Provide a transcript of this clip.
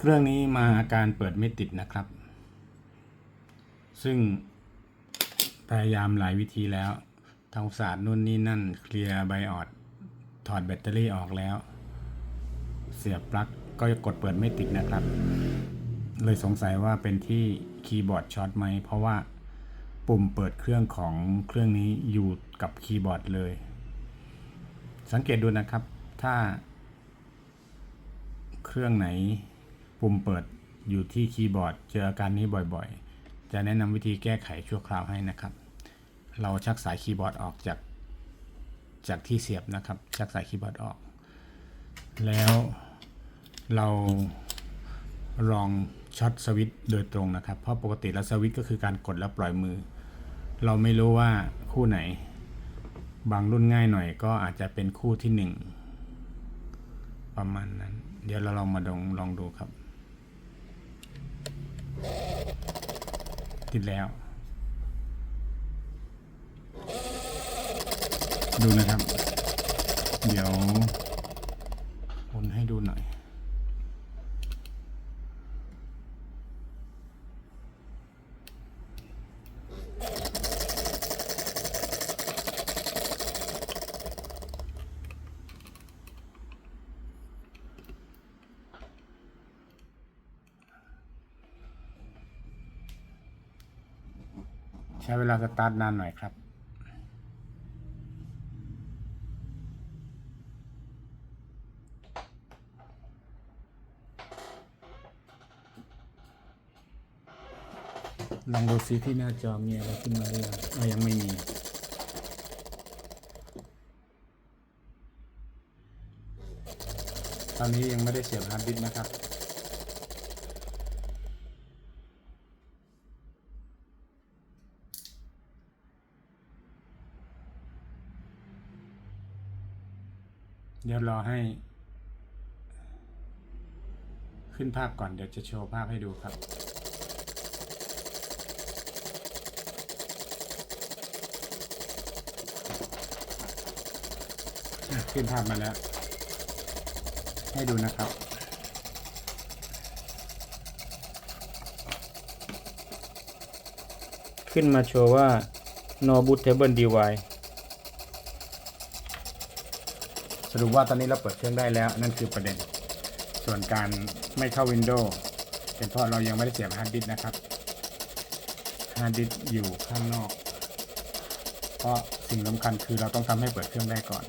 เครื่องนี้มาอาการเปิดไม่ติดนะครับ ซึ่งพยายามหลายวิธีแล้วทำศาสตร์นู่นนี่นั่น เคลียร์ไบออดถอดแบตเตอรี่ออกแล้ว เสียบปลั๊กก็กดเปิดไม่ติดนะครับ เลยสงสัยว่าเป็นที่คีย์บอร์ดช็อตไหม เพราะว่าปุ่มเปิดเครื่องของเครื่องนี้อยู่กับคีย์บอร์ดเลย สังเกตดูนะครับ ถ้าเครื่องไหน ปุ่มเปิดอยู่ที่คีย์บอร์ด เจออาการนี้บ่อยๆ จะแนะนำวิธีแก้ไขชั่วคราวให้นะครับ เราชักสายคีย์บอร์ดออกจากจากที่เสียบนะครับ ชักสายคีย์บอร์ดออก แล้วเราลองช็อตสวิตช์โดยตรงนะครับ เพราะปกติแล้วสวิตช์ก็คือการกดแล้วปล่อยมือ เราไม่รู้ว่าคู่ไหน บางรุ่นง่ายหน่อยก็อาจจะเป็นคู่ที่หนึ่งประมาณนั้น เดี๋ยวเราลองมาดองลองดูครับ ติดแล้ว ดูนะครับ เดี๋ยววนให้ดูหน่อย ช้เวลาสตาร์ทนานหน่อยครับลองดูซิที่หน้าจอมีอะไรขึ้นมาหรือยังอ่ยังไม่มี ตอนนี้ยังไม่ได้เสียบฮาร์ดดิสก์นะครับ เดี๋ยวรอให้ ขึ้นภาพก่อนเดี๋ยวจะโชว์ภาพให้ดูครับ ขึ้นภาพมาแล้ว ให้ดูนะครับขึ้นมาโชว์ว่า no bootable device สรุปว่าตอนนี้เราเปิดเครื่องได้แล้ว นั่นคือประเด็น ส่วนการไม่เข้า Windows เป็นเพราะเรายังไม่ได้เสียบฮาร์ดดิสก์นะครับฮาร์ดดิสก์อยู่ข้างนอก เพราะสิ่งสำคัญคือเราต้องทำให้เปิดเครื่องได้ก่อน